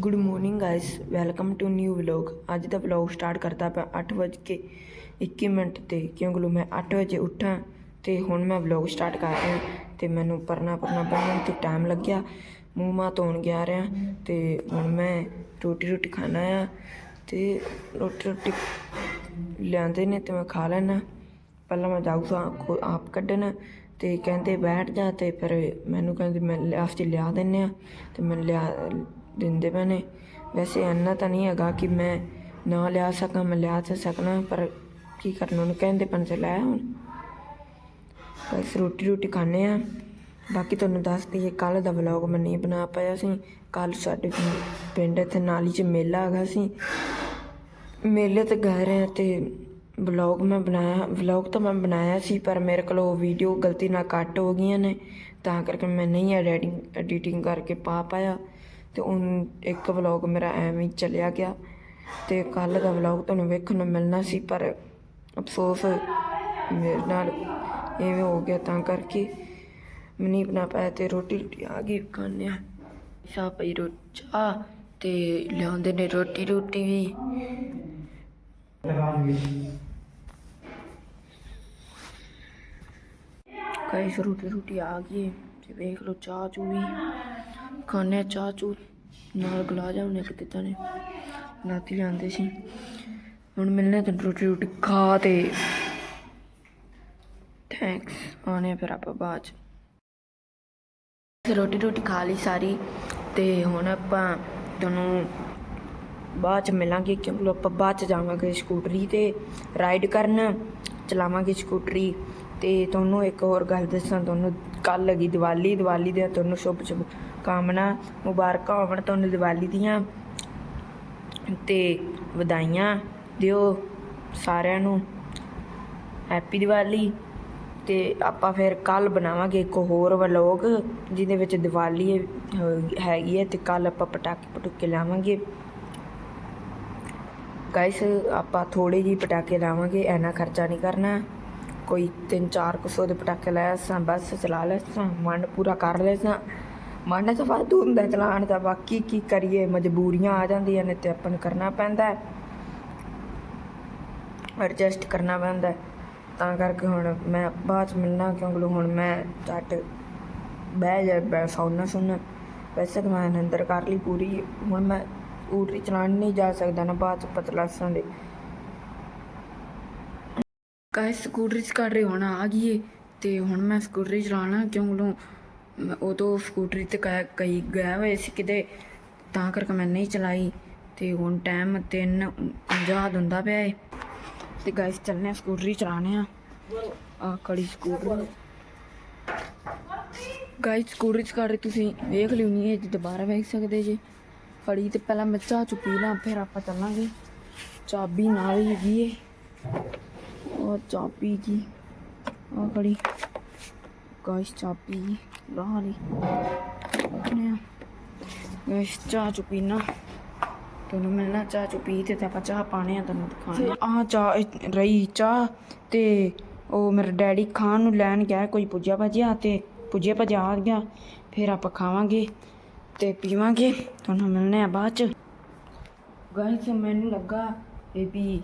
Good morning guys welcome to new vlog ਅੱਜ ਦਾ vlog start ਕਰਦਾ ਪਿਆ 8 ਵਜੇ ਕੇ 21 ਮਿੰਟ ਤੇ। ਕਿਉਂਕਿ ਮੈਂ 8 ਵਜੇ ਉੱਠਾਂ ਤੇ ਹੁਣ ਮੈਂ ਵਲੌਗ ਸਟਾਰਟ ਕਰ ਰਿਹਾ ਤੇ ਮੈਨੂੰ ਪਰਨਾ ਪਰਨਾ ਬਣਨ ਤੇ ਟਾਈਮ ਲੱਗਿਆ। ਮੂੰਹ ਮਾ ਧੋਣ ਗਿਆ ਰਿਹਾ ਤੇ ਹੁਣ ਮੈਂ ਰੋਟੀ ਰੋਟੀ ਖਾਣਾ ਆ ਤੇ ਰੋਟੀ ਰੋਟੀ ਲਿਆਂਦੇ ਨੇ ਤੇ ਮੈਂ ਖਾ ਲੈਣਾ ਪਹਿਲਾਂ ਮੈਂ ਜਾਊਗਾ ਆਪ ਕੱਢਣ ਤੇ ਕਹਿੰਦੇ ਬੈਠ ਜਾ ਤੇ ਫਿਰ ਮੈਨੂੰ ਕਹਿੰਦੇ ਮੈਂ ਲਿਆ ਚ ਲਿਆ ਦਿੰਨੇ ਆ ਤੇ ਮੈਂ ਲਿਆ ਦਿੰਦੇ ਪਏ ਨੇ। ਵੈਸੇ ਇੰਨਾ ਤਾਂ ਨਹੀਂ ਹੈਗਾ ਕਿ ਮੈਂ ਨਾ ਲਿਆ ਸਕਾਂ, ਮੈਂ ਲਿਆ ਤਾਂ ਸਕਣਾ ਪਰ ਕੀ ਕਰਨਾ, ਉਹਨੂੰ ਕਹਿੰਦੇ ਪਨ ਚ ਲੈ ਹੁਣ। ਬਸ ਰੋਟੀ ਰੋਟੀ ਖਾਣੇ ਆ ਬਾਕੀ ਤੁਹਾਨੂੰ ਦੱਸ ਦਈਏ, ਕੱਲ ਦਾ ਵਲੌਗ ਮੈਂ ਨਹੀਂ ਬਣਾ ਪਾਇਆ ਸੀ। ਕੱਲ ਸਾਡੇ ਪਿੰਡ ਇੱਥੇ ਨਾਲੀ 'ਚ ਮੇਲਾ ਹੈਗਾ ਸੀ। ਮੇਲੇ ਤੇ ਗਏ ਰਹੇ ਤੇ ਵਲੌਗ ਮੈਂ ਬਣਾਇਆ ਵਲੌਗ ਤਾਂ ਮੈਂ ਬਣਾਇਆ ਸੀ, ਪਰ ਮੇਰੇ ਕੋਲ ਉਹ ਵੀਡੀਓ ਗਲਤੀ ਨਾਲ ਕੱਟ ਹੋ ਗਈਆਂ ਨੇ। ਤਾਂ ਕਰਕੇ ਮੈਂ ਨਹੀਂ ਐਡੀਟਿੰਗ ਐਡੀਟਿੰਗ ਕਰਕੇ ਪਾ ਪਾਇਆ। ਤੇ ਉਹ ਇੱਕ ਵਲੌਗ ਮੇਰਾ ਐਵੇਂ ਹੀ ਚਲਿਆ ਗਿਆ ਤੇ ਕੱਲ ਦਾ ਵਲੌਗ ਤੁਹਾਨੂੰ ਵੇਖਣ ਨੂੰ ਮਿਲਣਾ ਸੀ, ਪਰ ਅਫਸੋਸ ਮੇਰੇ ਨਾਲ ਐਵੇਂ ਹੋ ਗਿਆ ਤਾਂ ਕਰਕੇ। ਮੈਂ ਨਹੀਂ ਬਣਾ ਪਾਇਆ ਤੇ ਰੋਟੀ ਰੋਟੀ ਆ ਗਈ ਖਾਣੇ ਆ ਸਾ ਪਈ ਰੋਟੀ ਚਾਹ ਤੇ ਲਿਆਉਂਦੇ ਨੇ ਰੋਟੀ ਰੋਟੀ ਵੀ। ਕਈ ਰੋਟੀ ਰੋਟੀ ਆ ਗਈ ਤੇ ਵੇਖ ਲਓ ਚਾਹ ਚੂ ਵੀ। ਖਾਣੇ ਆ, ਚਾਹ ਚੂ ਨਾਲ ਗੁਲਾਬ ਜਾਮੁਨ ਇੱਕ ਦਿੱਤਾ ਨੇ। ਰਾਤੀ ਲਿਆਂਦੇ ਸੀ। ਹੁਣ ਮਿਲਨੇ ਤੇ ਰੋਟੀ ਰੋਟੀ ਖਾ ਤੇ ਥੈਂਕਸ ਆਨੇ ਫਿਰ ਆਪਾਂ ਬਾਅਦ ਰੋਟੀ ਰੋਟੀ ਖਾ ਲਈ ਸਾਰੀ ਤੇ ਹੁਣ ਆਪਾਂ ਤੁਹਾਨੂੰ ਬਾਅਦ ਚ ਮਿਲਾਂਗੇ ਕਿਉਂਕਿ ਆਪਾਂ ਬਾਅਦ ਚ ਜਾਵਾਂਗੇ ਸਕੂਟਰੀ ਤੇ ਰਾਈਡ ਕਰਨ, ਚਲਾਵਾਂਗੇ ਸਕੂਟਰੀ। ਤੇ ਤੁਹਾਨੂੰ ਇੱਕ ਹੋਰ ਗੱਲ ਦੱਸਾਂ, ਤੁਹਾਨੂੰ ਕੱਲ ਲੱਗੀ ਦੀਵਾਲੀ ਦੀਵਾਲੀ ਦੇ ਤੁਹਾਨੂੰ ਸ਼ੁਭ ਸ਼ੁਭ ਕਾਮਨਾ ਮੁਬਾਰਕਾਂ ਹੋਵਣ ਤੁਹਾਨੂੰ ਦੀਵਾਲੀ ਦੀਆਂ ਤੇ ਵਧਾਈਆਂ ਦਿਓ ਸਾਰਿਆਂ ਨੂੰ। ਹੈਪੀ ਦੀਵਾਲੀ। ਤੇ ਆਪਾਂ ਫਿਰ ਕੱਲ ਬਣਾਵਾਂਗੇ ਇੱਕ ਹੋਰ ਵਲੋਗ, ਜਿਹਦੇ ਵਿੱਚ ਦੀਵਾਲੀ ਹੈਗੀ ਹੈ ਤੇ ਕੱਲ ਆਪਾਂ ਪਟਾਕੇ ਪਟੂਕੇ ਲਾਵਾਂਗੇ। ਗਾਇਸ ਆਪਾਂ ਥੋੜੇ ਜਿਹੇ ਪਟਾਕੇ ਲਾਵਾਂਗੇ, ਐਨਾ ਖਰਚਾ ਨਹੀਂ ਕਰਨਾ। ਕੋਈ 3-4 ਕੁ ਸੌ ਦੇ ਪਟਾਕੇ ਲਾਇਆ ਸਾਂ, ਬਸ ਚਲਾ ਲੈ ਸਾਂ, ਮਨ ਪੂਰਾ ਕਰ ਲੈ ਸਾਂ। ਮਨ ਤਾਂ ਵਾਧੂ ਹੁੰਦਾ ਚਲਾਉਣ ਦਾ, ਬਾਕੀ ਕੀ ਕਰੀਏ, ਮਜਬੂਰੀਆਂ ਆ ਜਾਂਦੀਆਂ ਨੇ ਤੇ ਆਪਾਂ ਨੂੰ ਕਰਨਾ ਪੈਂਦਾ ਹੈ। ਐਡਜਸਟ ਕਰਨਾ ਪੈਂਦਾ ਤਾਂ ਕਰਕੇ ਹੁਣ ਮੈਂ ਬਾਅਦ ਮਿਲਣਾ ਕਿਉਂਕਿ ਹੁਣ ਮੈਂ ਝੱਟ ਬਹਿ ਜਾ ਬੈ ਸੌਣਾ ਸੁਣ। ਵੈਸੇ ਤਾਂ ਮੈਂ ਅੰਦਰ ਕਰ ਲਈ ਪੂਰੀ। ਹੁਣ ਮੈਂ ਸਕੂਟਰੀ ਚਲਾਉਣ ਨਹੀਂ ਜਾ ਸਕਦਾ ਨਾ, ਬਾਅਦ ਚ ਪਤਲਾਸਾਂ ਦੇ। ਗਾਇਸ ਸਕੂਟਰੀ ਚ ਕਰ ਰਹੇ ਹੁਣ, ਆ ਗਈਏ ਤੇ ਹੁਣ ਮੈਂ ਸਕੂਟਰੀ ਚਲਾਣਾ ਕਿਉਂਕਿ ਮੈਂ ਤੋਂ ਸਕੂਟਰੀ ਤੇ ਕ- ਕਈ ਗਏ ਹੋਏ ਸੀ ਕਿਤੇ, ਤਾਂ ਕਰਕੇ ਮੈਂ ਨਹੀਂ ਚਲਾਈ। ਤੇ ਹੁਣ ਟਾਈਮ 3:50 ਹੁੰਦਾ ਪਿਆ ਏ। ਤੇ ਗਾਇਸ ਚੱਲਨੇ ਆ ਸਕੂਟਰੀ ਚਲਾਣੇ ਆ ਆ ਖੜੀ ਸਕੂਟਰੀ। ਗਾਇਸ ਸਕੂਟਰੀ ਚ ਕਰ ਰਹੇ ਤੁਸੀਂ ਵੇਖ ਲਿਓ ਨਹੀਂ ਇਹ ਦੁਬਾਰਾ ਵੇਖ ਸਕਦੇ ਜੇ। ਫੜੀ ਤੇ ਪਹਿਲਾਂ ਮੈਂ ਚਾਹ ਚੁ ਪੀ ਲਾਂ, ਫਿਰ ਆਪਾਂ ਚੱਲਾਂਗੇ। ਚਾਬੀ ਨਾਲ ਹੀ ਹੈਗੀ ਏ। ਉਹ ਚਾਬੀ ਜੀ ਆ ਖੜੀ। ਗਾਇਸ ਚਾਬੀ ਲਾ ਲਈ ਨੇ ਚਾਹ ਚੁਪੀ ਪੀਣਾ ਤੁਹਾਨੂੰ ਮਿਲਣਾ ਚਾਹ ਚੁਪੀ ਤੇ ਤੇ ਆਪਾਂ ਚਾਹ ਪਾਣੇ ਆ ਤੁਹਾਨੂੰ ਦਿਖਾਣੇ ਆ। ਚਾਹ ਰਹੀ ਚਾਹ ਤੇ ਉਹ ਮੇਰਾ ਡੈਡੀ ਖਾਣ ਨੂੰ ਲੈਣ ਗਿਆ, ਕੋਈ ਪੁੱਜਿਆ ਭਜਿਆ ਤੇ ਪੁੱਜਿਆ ਭਜਿਆ ਆ ਗਿਆ। ਫਿਰ ਆਪਾਂ ਖਾਵਾਂਗੇ ਤੇ ਪੀਵਾਂਗੇ। ਤੁਹਾਨੂੰ ਮਿਲਣੇ ਆ ਬਾਅਦ ਚ। ਗਾਇਸ ਮੈਨੂੰ ਲੱਗਾ ਇਹ ਵੀ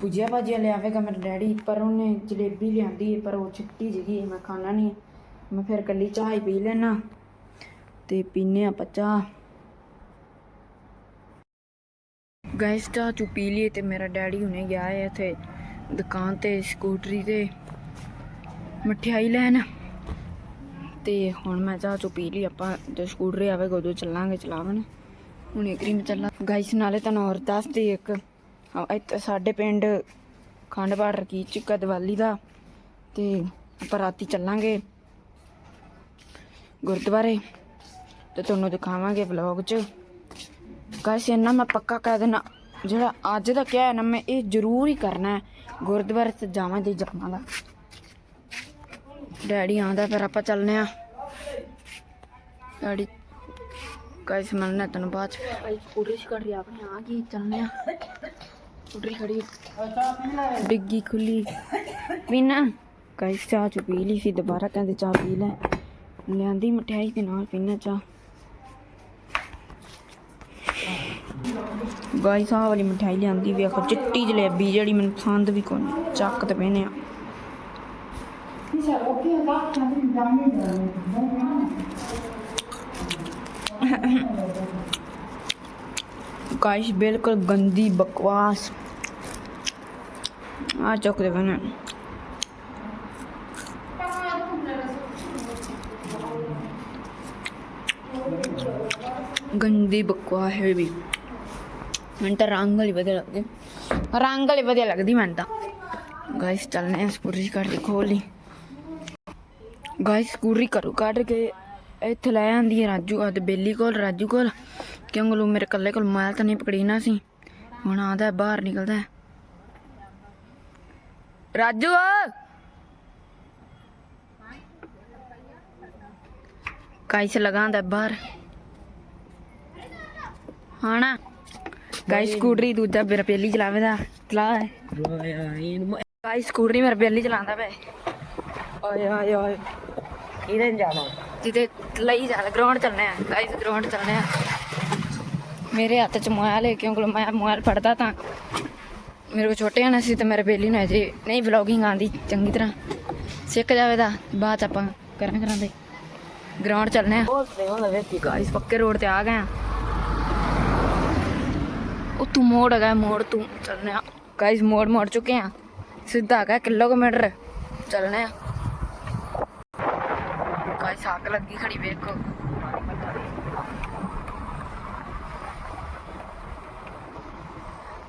ਪੁੱਜਿਆ ਭਾਜੀਆ ਲਿਆਵੇਗਾ ਮੇਰੇ ਡੈਡੀ ਪਰ ਉਹਨੇ ਜਲੇਬੀ ਲਿਆਂਦੀ ਹੈ ਪਰ ਉਹ ਚਿੱਟੀ ਜਿਹੀ ਹੈ, ਮੈਂ ਖਾਣਾ ਨਹੀਂ ਮੈਂ ਫਿਰ ਕੱਲੀ ਚਾਹ ਹੀ ਪੀ ਲੈਣਾ ਤੇ ਪੀਨੇ ਆ ਚਾਹ। ਗਾਇਸ ਚਾਹ ਚੁ ਪੀ ਲਈ ਤੇ ਮੇਰਾ ਡੈਡੀ ਹੁਣੇ ਗਿਆ ਹੈ ਇੱਥੇ ਦੁਕਾਨ ਤੇ ਸਕੂਟਰੀ ਤੇ। ਮਠਿਆਈ ਲੈਣ। ਤੇ ਹੁਣ ਮੈਂ ਚਾਹ ਚੁ ਪੀ ਲਈ ਆਪਾਂ ਜੇ ਸਕੂਟਰੀ ਆਵੇਗਾ ਉਦੋਂ ਚੱਲਾਂਗੇ ਚਲਾਵਣ। ਹੁਣ ਇੱਕ ਮੈਂ ਚੱਲਾਂ। ਗਾਇਸ ਨਾਲੇ ਤੁਹਾਨੂੰ ਹੋਰ ਦੱਸਦੀ ਇੱਕ ਇੱਥੇ ਸਾਡੇ ਪਿੰਡ ਖੰਡ ਬਾਰਡਰ ਕੀ ਚੁੱਕਾ ਦੀਵਾਲੀ ਦਾ ਤੇ ਆਪਾਂ ਰਾਤੀ ਚੱਲਾਂਗੇ ਗੁਰਦੁਆਰੇ ਤੇ ਤੁਹਾਨੂੰ ਦਿਖਾਵਾਂਗੇ ਵਲੌਗ 'ਚ। ਗਾਇਸ ਇਹਨਾਂ ਮੈਂ ਪੱਕਾ ਕਹਿ ਦੇਣਾ ਜਿਹੜਾ ਅੱਜ ਦਾ ਕਿਹਾ ਨਾ, ਮੈਂ ਇਹ ਜ਼ਰੂਰ ਹੀ ਕਰਨਾ ਹੈ। ਗੁਰਦੁਆਰੇ ਤੇ ਜਾਵਾਂ ਤੇ ਜਾਵਾਂ ਦਾ। ਡੈਡੀ ਆਂਦਾ ਫਿਰ ਆਪਾਂ ਚੱਲਨੇ ਆ ਡੈਡੀ ਗਾਇਸ ਮਿਲਣਾ ਤੁਹਾਨੂੰ ਬਾਅਦ ਚ। ਭਾਈ ਕਰ ਰਹੀ ਆਪਣੇ ਆ ਗਈ ਚੱਲਨੇ ਆ ਸਕੂਟਰੀ ਖੜੀ। ਡਿੱਗੀ ਖੁੱਲੀ। ਪੀਣਾ ਗਾਇਸ ਚਾਹ ਚੁ ਪੀ ਲਈ ਸੀ, ਦੁਬਾਰਾ ਕਹਿੰਦੇ ਚਾਹ ਪੀ ਲੈ। ਲਿਆਂਦੀ ਮਠਿਆਈ ਦੇ ਨਾਲ ਪੀਣਾ ਚਾਹ। ਗਾਈਸ ਆਹ ਵਾਲੀ ਮਠਾਈ ਲਿਆਂਦੀ ਵੇਖੋ ਚਿੱਟੀ ਜਲੇਬੀ ਜਿਹੜੀ ਮੈਨੂੰ ਪਸੰਦ ਵੀ ਕੋਈ ਚੱਕ ਤੇ ਪੈਨੇ ਆ। ਗਾਈਸ ਬਿਲਕੁਲ ਗੰਦੀ ਬਕਵਾਸ। ਆ ਚੱਕ ਦੇ ਪੈਨੇ ਗੰਦੀ ਬਕਵਾਸ ਹੈ ਵੀ। ਮੈਨੂੰ ਤਾਂ ਰੰਗ ਵਾਲੀ ਵਧੀਆ ਲੱਗਦੀ। ਰੰਗ ਵਾਲੀ ਵਧੀਆ ਲੱਗਦੀ ਮੈਨੂੰ ਤਾਂ। ਗਾਇਸ ਚੱਲਨੇ ਆ ਸਕੂਟਰੀ ਕੱਢ ਕੇ ਖੋਲ ਲਈ। ਗਾਇਸ ਸਕੂਟਰੀ ਕਰੂ ਕੱਢ ਕੇ ਇੱਥੇ ਲੈ ਆਂਦੀ ਹੈ ਰਾਜੂ ਆ ਤੇ ਬੇਲੀ ਕੋਲ, ਰਾਜੂ ਕੋਲ। ਕਿਉਂ ਲੂ ਮੇਰੇ ਕੱਲੇ ਕੋਲ ਮੋਬਾਈਲ ਤਾਂ ਨਹੀਂ ਪਕੜੀ ਨਾ ਸੀ। ਹੁਣ ਆਦਾ ਬਾਹਰ ਨਿਕਲਦਾ। ਰਾਜੂ! ਕਾਇਸ ਲਗਾਉਂਦਾ ਬਾਹਰ। ਹਾਣਾ ਗਾਇਸ ਸਕੂਟਰੀ ਦੂਜਾ ਮੇਰਾ ਪਹਿਲੀ ਚਲਾਵੇਦਾ ਚਲਾ। ਗਾਇਸ ਸਕੂਟਰੀ ਮੇਰਾ ਪਹਿਲੀ ਚਲਾਉਂਦਾ ਵੇ ਓਏ ਓਏ ਓਏ ਇਹਦੇ ਜਾਣਾ? ਜਿੱਤੇ ਲਈ ਜਾ ਗਰਾਊਂਡ ਚੱਲਨੇ ਆ ਗਾਇਸ ਗਰਾਊਂਡ ਚੱਲਨੇ ਆ ਮੇਰੇ ਹੱਥ ਚ ਮੋਬਾਈਲ ਹੈ ਕਿਉਂਕਿ ਮੈਂ ਮੋਬਾਈਲ ਫੜਦਾ ਤਾਂ ਮੇਰੇ ਕੋ ਛੋਟੇ ਹਨ ਸੀ ਤੇ ਮੇਰੇ ਬੇਲੀ ਨੂੰ ਅਜੇ ਨਹੀਂ ਵਲੌਗਿੰਗ ਆਂਦੀ ਚੰਗੀ ਤਰ੍ਹਾਂ ਸਿੱਖ ਜਾਵੇ ਤਾਂ ਬਾਅਦ ਆਪਾਂ ਕਰਾਂ ਕਰਾਂਦੇ ਗਰਾਊਂਡ ਚੱਲਨੇ ਆ। ਹੁਣ ਵੇਖੀ ਗਾਇਸ ਪੱਕੇ ਰੋਡ ਤੇ ਆ ਗਏ ਆ। ਉਹ ਤੂੰ ਮੋੜ ਹੈਗਾ ਮੋੜ ਤੂੰ ਚੱਲਨੇ ਆ। ਗਾਇਸ ਮੋੜ ਮੋੜ ਚੁੱਕੇ ਆ। ਸਿੱਧਾ ਹੈਗਾ ਕਿਲੋਮੀਟਰ। ਚੱਲਨੇ ਆ। ਗਾਇਸ ਅੱਗ ਲੱਗੀ ਖੜੀ ਵੇਖੋ।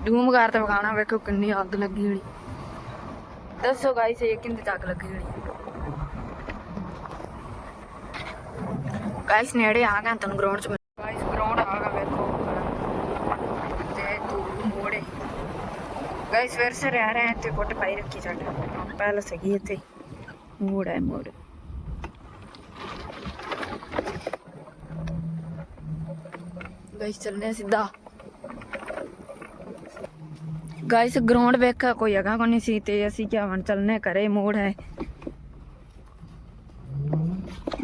ਧੂਮ ਘਰ ਤੇ ਵਗਾਣਾ ਵੇਖੋ ਕਿੰਨੀ ਅੱਗ ਲੱਗੀ ਹੋਣੀ। ਦੱਸੋ ਗਾਇਸ ਇਹ ਕਿੰਨੀ ਕੁ ਲੱਗੀ ਖੜੀ ਗਾਇਸ ਨੇੜੇ ਆ ਗਏ ਤੁਹਾਨੂੰ ਗਰਾਊਂਡ ਚ ਗਾਇਸ ਗਰਾਊਂਡ ਆ ਗਿਆ, ਵੇਖੋ। ਤੇ ਤੂੰ ਮੋੜੇ। ਗਾਇਸ ਫਿਰ ਸੇ ਰਹਿ ਰਹੇ ਤੇ ਕੁੱਟ ਪਾਈ ਰੱਖੀ ਸਾਡਾ ਪਹਿਲਾਂ ਸਹੀ ਇੱਥੇ। ਮੋੜ ਹੈ, ਮੋੜ। ਗਾਇਸ ਚੱਲਨੇ ਸਿੱਧਾ। ਗਾਇਸ ਗਰਾਊਂਡ ਵੇਖਿਆ ਕੋਈ ਹੈਗਾ ਕੋਈ ਨਹੀਂ ਸੀ ਤੇ ਅਸੀਂ ਕਿਹਾ ਹੁਣ ਚੱਲਨੇ ਘਰੇ, ਮੋੜ ਹੈ।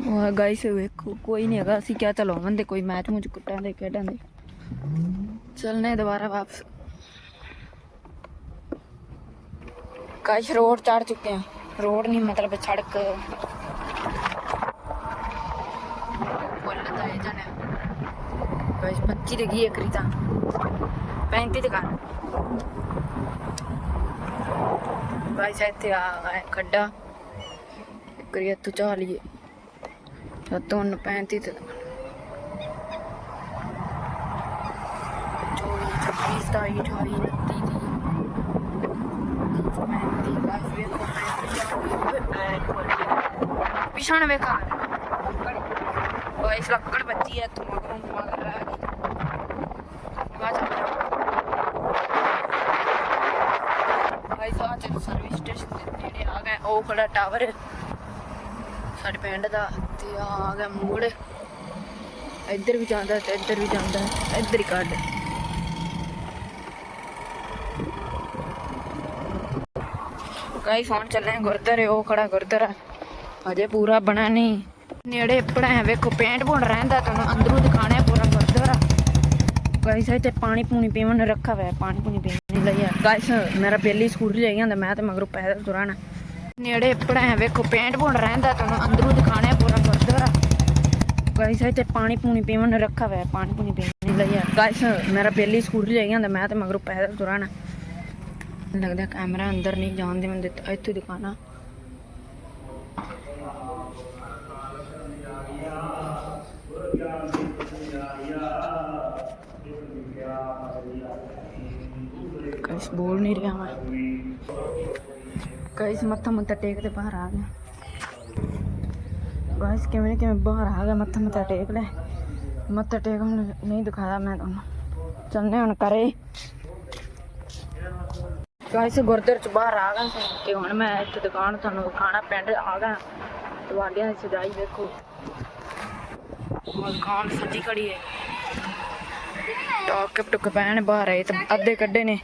ਉਹ ਗਾਇਸ ਵੇਖੋ, ਕੋਈ ਨਹੀਂ ਹੈਗਾ, ਅਸੀਂ ਕਿਹਾ ਚਲੋ ਆਵੰਦੇ ਕੋਈ ਮੈਚ ਮੁਝ ਕੁੱਟਾਂ ਦੇ ਖੇਡਾਂ ਦੇ। ਚਲਨੇ ਦੁਬਾਰਾ ਵਾਪਸ। ਗਾਇਸ ਰੋਡ ਚੜ ਚੁੱਕੇ ਆ। ਰੋਡ ਨਹੀਂ ਮਤਲਬ ਸੜਕ। ਬੋਲਦਾ ਹੈ ਜਾਨੇ ਗਾਇਸ 25 ਦੇ ਗਈ ਇੱਕ ਤਾਂ 35 ਤੇ ਕਰ ਗਾਇਸ ਇੱਥੇ ਆ ਖੱਡਾ। ਕਰੀਏ ਤੂੰ ਚਾਹ ਲਈਏ। ਸਤੋਂ 35 ਤੇ ਚੋਰੀ ਛੱਬੀ, ਸਤਾਈ, ਅਠਾਈ, ਉਨੱਤੀ, ਤੀਹ। ਪੈਂਤੀ ਗਾਇਸ ਵੇਖੋ। ਪਿਛਾਣ ਵੇਖਾ ਗਾਇਸ ਲੱਕੜ ਬੱਜੀ ਹੈ ਤੂੰ ਮਗਰੋਂ ਮਗਰ ਰਹਿ ਗਈ ਬਾਅਦ ਗਾਇਸ ਆ ਤੇ ਸਰਵਿਸ ਸਟੇਸ਼ਨ ਦੇ ਨੇੜੇ ਆ ਗਏ ਉਹ ਖੜਾ ਟਾਵਰ ਸਾਡੇ ਪਿੰਡ ਦਾ ਤੇ ਆਹ ਆ ਗਿਆ ਮੋੜ। ਇੱਧਰ ਵੀ ਜਾਂਦਾ ਤੇ ਇੱਧਰ ਵੀ ਜਾਂਦਾ, ਇੱਧਰ ਹੀ ਕੱਢ। ਗਾਇਸ ਹੁਣ ਚੱਲੇ ਗੁਰਦੁਆਰੇ, ਉਹ ਖੜਾ ਗੁਰਦੁਆਰਾ। ਅਜੇ ਪੂਰਾ ਬਣਾ ਨਹੀਂ। ਨੇੜੇ ਪੜਾਇਆ ਵੇਖੋ ਪੇਂਟ ਪੂਣ ਰਹਿੰਦਾ ਤੁਹਾਨੂੰ ਅੰਦਰੋਂ ਦਿਖਾਣਾ ਪੂਰਾ ਗੁਰਦੁਆਰਾ। ਗਾਇਸ ਇੱਥੇ ਪਾਣੀ ਪੂਣੀ ਪੀਵਣ ਨੂੰ ਰੱਖਾ ਹੋਇਆ ਪਾਣੀ ਪੂਣੀ ਪੀਣ ਲਈ ਗਾਇਸ ਮੇਰਾ ਪਹਿਲੀ ਸਕੂਟਰ ਲੈ ਜਾਂਦਾ ਮੈਂ ਤੇ ਮਗਰੋਂ ਪੈਦਲ ਤੁਰਾਣਾ। ਨੇੜੇ ਪੜਾਇਆ ਵੇਖੋ ਪੇਂਟ ਪੂਣ ਰਹਿੰਦਾ ਤੁਹਾਨੂੰ ਅੰਦਰੋਂ ਦਿਖਾਣਾ ਹੈ ਪੂਰਾ ਗੁਰਦੁਆਰਾ। ਗਾਇਸ ਇੱਥੇ ਪਾਣੀ ਪੂਣੀ ਪੀਵਣ ਨੂੰ ਰੱਖਾ ਹੋਇਆ ਪਾਣੀ ਪੂਣੀ ਪੀਣ ਲਈ ਗਾਇਸ ਮੇਰਾ ਪਹਿਲੀ ਸਕੂਟਰ ਲੈ ਜਾਂਦਾ ਮੈਂ ਤੇ ਮਗਰੋਂ ਪੈਦਲ ਤੁਰਾਣਾ। ਲੱਗਦਾ ਕੈਮਰਾ ਅੰਦਰ ਨਹੀਂ ਜਾਣ ਦੇ ਮੰਦੇ ਇੱਥੇ ਦਿਖਾਣਾ ਗਾਇਸ ਬੋਲ ਨਹੀਂ ਰਿਹਾ ਮੈਂ। ਗਾਇਸ ਮੱਥਾ ਮੱਥਾ ਟੇਕ ਤੇ ਬਾਹਰ ਆ ਗਿਆ। ਗਾਇਸ ਕਿਵੇਂ ਕਿਵੇਂ ਬਾਹਰ ਆ ਗਿਆ ਮੱਥਾ ਮੱਥਾ ਟੇਕ ਲੈ। ਮੱਥਾ ਟੇਕ ਨਹੀਂ ਦਿਖਾਇਆ ਮੈਂ ਤੁਹਾਨੂੰ। ਚੱਲਨੇ ਹੁਣ ਕਰੇ ਗਾਇਸ ਗੁਰਦੁਆਰੇ ਚ ਬਾਹਰ ਆ ਗਏ ਤੇ ਹੁਣ ਮੈਂ ਇੱਥੇ ਦੁਕਾਨ ਤੁਹਾਨੂੰ ਖਾਣਾ ਪਿੰਡ ਆ ਗਿਆ। ਤੁਹਾਡਿਆਂ ਦੀ ਸਜਾਈ ਵੇਖੋ। ਦੁਕਾਨ ਸੱਜੀ ਖੜੀ ਹੈ? ਟੋਕ ਟੁਕ ਪੈਣ ਬਾਹਰ ਆਏ ਤੇ ਅੱਧੇ ਕੱਢੇ ਨੇ।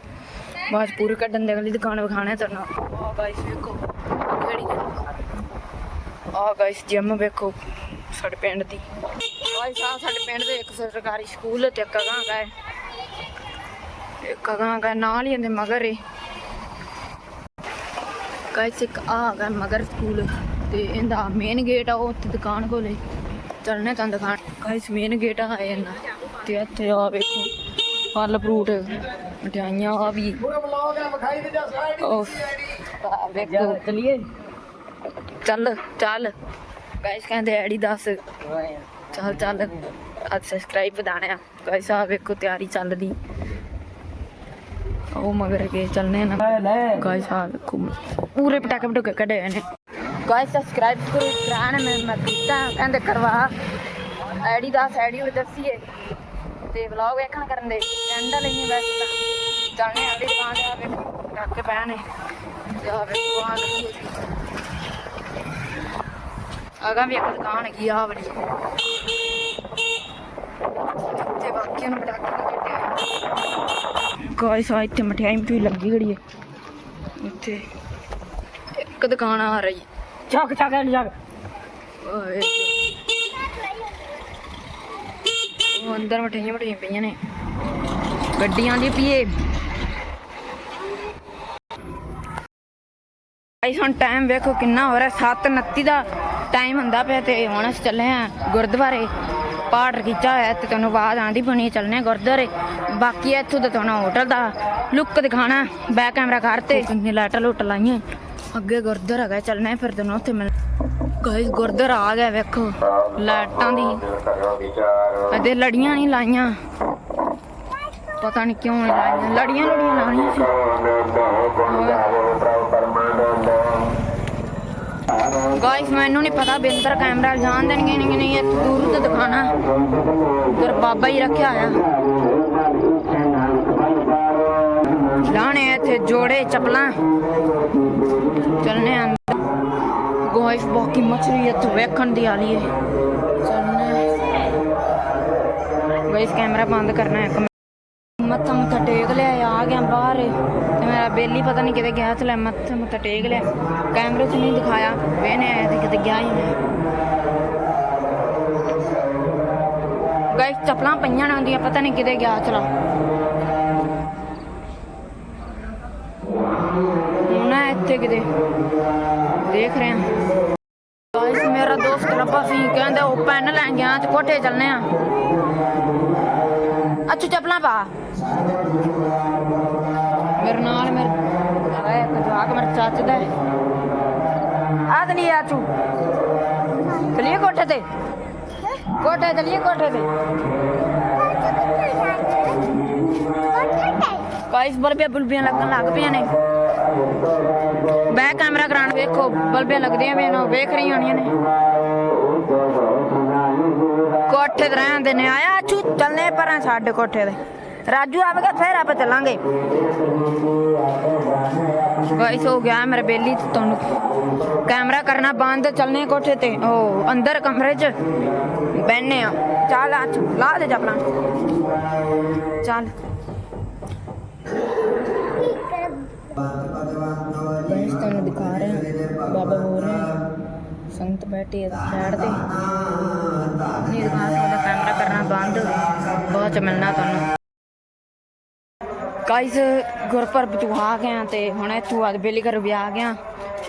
ਬਾਅਦ ਪੂਰੇ ਕੱਢਣ ਦੇ ਅਗਲੀ ਦੁਕਾਨ ਵਿਖਾਣਾ ਤੁਹਾਨੂੰ ਆ ਗਾਇਸ ਵੇਖੋ ਕਿਹੜੀ ਆ। ਗਾਇਸ ਜਿਮ ਵੇਖੋ ਸਾਡੇ ਪਿੰਡ ਦੀ। ਗਾਇਸ ਆ ਸਾਡੇ ਪਿੰਡ ਦੇ ਇੱਕ ਸਰਕਾਰੀ ਸਕੂਲ ਤੇ ਇੱਕ ਗਾਂ ਹੈ। ਇੱਕ ਅਗਾਂ ਨਾਲ ਹੀ ਇਹਦੇ ਮਗਰ ਏ। ਗਾਇਸ ਇੱਕ ਆ ਹੈਗਾ ਮਗਰ ਸਕੂਲ ਤੇ ਇਹਦਾ ਮੇਨ ਗੇਟ ਆ ਉੱਥੇ ਦੁਕਾਨ ਕੋਲੇ। ਚੱਲਨੇ ਤਾਂ ਦੁਕਾਨ ਗਾਇਸ ਮੇਨ ਗੇਟ ਆ ਇਹਨਾਂ ਤੇ ਇੱਥੇ ਆ ਵੇਖੋ ਫਲ ਫਰੂਟ ਮਠਿਆਈਆਂ ਆ ਵੀ। ਉਹ ਆ ਵੇਖੋ। ਚਲਿਏ। ਚੱਲ ਚੱਲ। ਗਾਇਸ ਕਹਿੰਦੇ ਐਡੀ ਦੱਸ। ਚੱਲ ਚੱਲ। ਅੱਜ ਸਬਸਕ੍ਰਾਈਬ ਵਧਾਣਿਆ ਗਾਇਸ ਆ ਵੇਖੋ ਤਿਆਰੀ ਚੱਲਦੀ। ਉਹ ਮਗਰ ਕੇ ਚੱਲਨੇ ਨਾ। ਗਾਇਸ ਆ ਵੇਖੋ। ਪੂਰੇ ਪਟਾਕੇ ਪਟੂਕੇ ਕੱਢੇ ਨੇ। ਗਾਇਸ ਸਬਸਕ੍ਰਾਈਬ ਕਰੋ। ਕਰਾਣ ਮੈਂ ਮੈਂ ਕੀਤਾ ਕਹਿੰਦੇ ਕਰਵਾ। ਐਡੀ ਦੱਸ ਐਡੀ ਵੀ ਦੱਸੀਏ। ਤੇ ਵਲੌਗ ਵੇਖਣ ਕਰਨ ਦੇ ਐਂਡ ਲਈ ਵੈਸੇ ਤਾਂ ਚੱਲਨੇ ਆਂਦੀ ਦੁਕਾਨ ਤੇ ਆ ਵੇਖੋ ਪਟਾਕੇ ਪਏ ਨੇ ਤੇ ਆ ਵੇਖੋ ਆ ਗਈ ਅਗਾ ਵੀ ਇੱਕ ਦੁਕਾਨ ਹੈਗੀ ਆ ਵਾਲੀ ਤੇ ਬਾਕੀਆਂ ਨੂੰ ਪਟਾਕੇ ਨਹੀਂ ਕੱਢੇ ਗਾਇਸ ਆ ਇੱਥੇ ਮਠਿਆਈ ਮਠੂਈ ਲੱਗੀ ਗੜੀ ਹੈ। ਇੱਥੇ ਇੱਕ ਦੁਕਾਨ ਆ ਰਹੀ। ਚੱਕ ਚੱਕ ਲੈ ਚੱਕ। ਓਏ ਉਹ ਅੰਦਰ ਮਠਿਆਈਆਂ ਮਠਿਆਈਆਂ ਪਈਆਂ ਨੇ। ਗੱਡੀਆਂ ਦੀ ਪੀਏ। ਗਾਇਸ ਹੁਣ ਟਾਈਮ ਵੇਖੋ ਕਿੰਨਾ ਹੋ ਰਿਹਾ। 7:29 ਦਾ ਟਾਈਮ ਹੁੰਦਾ ਪਿਆ ਤੇ ਹੁਣ ਅਸੀਂ ਚੱਲੇ ਆ ਗੁਰਦੁਆਰੇ। ਪਾਠ ਕੀਤਾ ਹੋਇਆ ਤੇ ਤੁਹਾਨੂੰ ਆਵਾਜ਼ ਆਂਦੀ ਪਣੀ ਚੱਲਨੇ ਗੁਰਦੁਆਰੇ। ਬਾਕੀ ਇੱਥੋਂ ਦਾ ਤੁਹਾਨੂੰ ਹੋਟਲ ਦਾ ਲੁੱਕ ਦਿਖਾਣਾ ਬੈਕ ਕੈਮਰਾ ਕਰਤੇ ਕਿੰਨੀ ਲਾਈਟਾਂ ਲੁੱਟ ਲਾਈਆਂ। ਅੱਗੇ ਗੁਰਦੁਆਰਾ ਹੈਗਾ ਚੱਲਨੇ ਆ ਫਿਰ ਤੁਹਾਨੂੰ ਉੱਥੇ ਮਿਲ ਗਾਇਸ ਗੁਰਦੁਆਰਾ ਆ ਗਿਆ ਵੇਖੋ, ਲਾਈਟਾਂ ਦੀ। ਅਦੇ ਲੜੀਆਂ ਨਹੀਂ ਲਾਈਆਂ। ਪਤਾ ਨਹੀਂ ਕਿਉਂ ਨਹੀਂ ਲਾਈਆਂ। ਲੜੀਆਂ ਲੜੀਆਂ ਲਾਉਣੀਆਂ ਸੀ। ਗਾਇਸ ਮੈਨੂੰ ਨਹੀਂ ਪਤਾ ਬਿੰਦਰ ਕੈਮਰਾ ਜਾਣ ਦੇਣਗੇ ਨਹੀਂ ਨਹੀਂ ਇਹ ਦੂਰ ਤੋਂ ਦਿਖਾਣਾ ਉਧਰ ਬਾਬਾ ਹੀ ਰੱਖਿਆ ਆ ਲਾਣੇ ਇੱਥੇ ਜੋੜੇ, ਚਪਲਾਂ। ਚੱਲਨੇ ਆਂ ਗਾਇਸ ਬਾਕੀ ਮਛਲੀ ਇੱਥੇ ਵੇਖਣ ਦੀ ਆਲੀ ਹੈ ਚੱਲਨੇ ਗਾਇਸ ਕੈਮਰਾ ਬੰਦ ਕਰਨਾ ਹੈ ਮੱਥਾ ਮੁੱਥਾ ਟੇਕ ਲਿਆ ਆ ਗਿਆ ਬਾਹਰ ਤੇ ਮੇਰਾ ਬੇਲੀ ਪਤਾ ਨਹੀਂ ਕਿਤੇ ਗਿਆ ਚਲਾ ਮੱਥਾ ਮੁੱਥਾ ਟੇਕ ਲਿਆ। ਕੈਮਰੇ 'ਚ ਨਹੀਂ ਦਿਖਾਇਆ ਵੇਨੇ ਆਇਆ ਤੇ ਕਿਤੇ ਗਿਆ ਹੀ ਨਹੀਂ। ਗਾਇਸ, ਚੱਪਲਾਂ ਪਈਆਂ ਨੇ ਹੁੰਦੀਆਂ ਪਤਾ ਨਹੀਂ ਕਿਤੇ ਗਿਆ ਚਲਾ। ਇੱਥੇ ਕਿਤੇ? ਦੇਖ ਰਹੇ ਹਾਂ। ਗਾਇਸ ਮੇਰਾ ਦੋਸਤ ਲੱਭਾ ਸੀ ਕਹਿੰਦਾ ਉਹ ਪੈਨ ਲੈ ਗਿਆ ਤੇ ਕੋਠੇ ਚੱਲਨੇ ਆ। ਅੱਛਾ ਚੱਪਲਾਂ ਪਾ। ਮੇਰੇ ਨਾਲ ਮੇਰੇ ਇੱਕ ਜਵਾਕ ਮੇਰੇ ਚਾਚੇ ਦਾ ਆ ਤੇ ਨਹੀਂ ਆਚੂ ਚਲੀਏ ਕੋਠੇ ਤੇ। ਕੋਠੇ ਚਲੀਏ ਕੋਠੇ ਤੇ। ਗਾਇਸ ਬਲਬੀਆਂ ਬੁਲਬੀਆਂ ਲੱਗਣ ਲੱਗ ਪਈਆਂ ਨੇ। ਬੈਕ ਕੈਮਰਾ ਕਰਾਣ ਵੇਖੋ, ਬਲਬੀਆਂ ਲੱਗਦੀਆਂ ਵੀ ਨੇ ਵੇਖ ਰਹੀਆਂ ਹੋਣੀਆਂ ਨੇ। ਕੋਠੇ ਤੇ ਰਹਿੰਦੇ ਨੇ ਆਇਆ ਆਚੂ ਚੱਲਨੇ ਪਰਾਂ ਛੱਡ ਕੋਠੇ ਤੇ। ਰਾਜੂ ਆਵੇਗਾ, ਫੇਰ ਆਪਾਂ ਚੱਲਾਂਗੇ। ਗਾਇਸ ਹੋ ਗਿਆ ਮੇਰੇ ਬੇਲੀ ਤੇ ਤੁਹਾਨੂੰ। ਕੈਮਰਾ ਕਰਨਾ ਬੰਦ, ਚੱਲਨੇ ਕੋਠੇ ਤੇ। ਉਹ ਅੰਦਰ ਕਮਰੇ 'ਚ। ਬੈਠਨੇ ਆ। ਚੱਲ ਆ ਲਾ ਦੇ ਚੱਪਲਾਂ ਚੱਲ। ਸੰਗਤ ਬੈਠੀ ਹੈ ਸਾਈਡ ਤੇ। ਨਹੀਂ ਦਿਖਾ ਸਕਦਾ ਕੈਮਰਾ ਕਰਨਾ ਬੰਦ। ਬਾਅਦ ਮਿਲਣਾ ਤੁਹਾਨੂੰ। ਗਾਇਸ ਗੁਰਪੁਰਬ ਤੋਂ ਆ ਗਿਆ ਤੇ ਹੁਣ ਇੱਥੋਂ ਅੱਜ ਬੇਲੀ ਘਰ ਵੀ ਆ ਗਿਆ।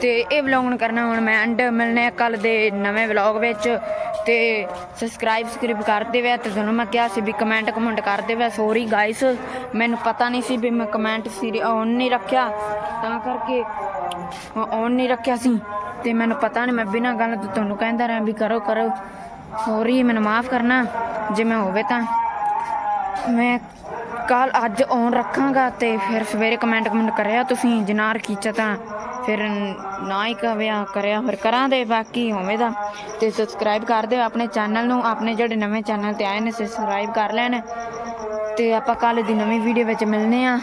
ਤੇ ਇਹ ਵਲੌਗ ਨੂੰ ਕਰਨਾ ਹੁਣ ਮੈਂ ਐਂਡ ਮਿਲਨੇ ਕੱਲ ਦੇ ਨਵੇਂ ਵਲੌਗ ਵਿੱਚ। ਤੇ ਸਬਸਕ੍ਰਾਈਬ ਸਕ੍ਰਿਪ ਕਰ ਦੇਵੇ ਤੇ ਤੁਹਾਨੂੰ ਮੈਂ ਕਿਹਾ ਸੀ ਵੀ ਕਮੈਂਟ ਕਮੈਂਟ ਕਰ ਦੇਵੇ ਸੌਰੀ ਗਾਇਸ ਮੈਨੂੰ ਪਤਾ ਨਹੀਂ ਸੀ ਵੀ ਮੈਂ ਕਮੈਂਟ ਸੀ ਔਨ ਨਹੀਂ ਰੱਖਿਆ। ਤਾਂ ਕਰਕੇ ਔਨ ਨਹੀਂ ਰੱਖਿਆ ਸੀ। ਤੇ ਮੈਨੂੰ ਪਤਾ ਨਹੀਂ ਮੈਂ ਬਿਨਾਂ ਗੱਲ ਤੋਂ ਤੁਹਾਨੂੰ ਕਹਿੰਦਾ ਰਿਹਾ ਵੀ ਕਰੋ ਕਰੋ। ਸੌਰੀ ਮੈਨੂੰ ਮਾਫ ਕਰਨਾ, ਜੇ ਮੈਂ ਹੋਵੇ ਤਾਂ। ਮੈਂ ਕੱਲ ਅੱਜ ਔਨ ਰੱਖਾਂਗਾ ਤੇ ਫਿਰ ਸਵੇਰੇ ਕਮੈਂਟ ਕਮੈਂਟ ਕਰਿਆ ਤੁਸੀਂ, ਜਨਾਰ ਖੀਚਾ ਤਾਂ ਫਿਰ ਨਾ ਹੀ ਕਵਿਆ ਕਰਿਆ, ਫਿਰ ਕਰਾਂ ਦੇ ਬਾਕੀ ਹੋਵੇ ਦਾ ਤੇ ਸਬਸਕ੍ਰਾਈਬ ਕਰ ਦਿਓ ਆਪਣੇ ਚੈਨਲ ਨੂੰ, ਆਪਣੇ ਜਿਹੜੇ ਨਵੇਂ ਚੈਨਲ ਤੇ ਆਏ ਨੇ ਸਬਸਕ੍ਰਾਈਬ ਕਰ ਲੈਣ। ਤੇ ਆਪਾਂ ਕੱਲ ਦੀ ਨਵੀਂ ਵੀਡੀਓ ਵਿੱਚ ਮਿਲਨੇ ਆ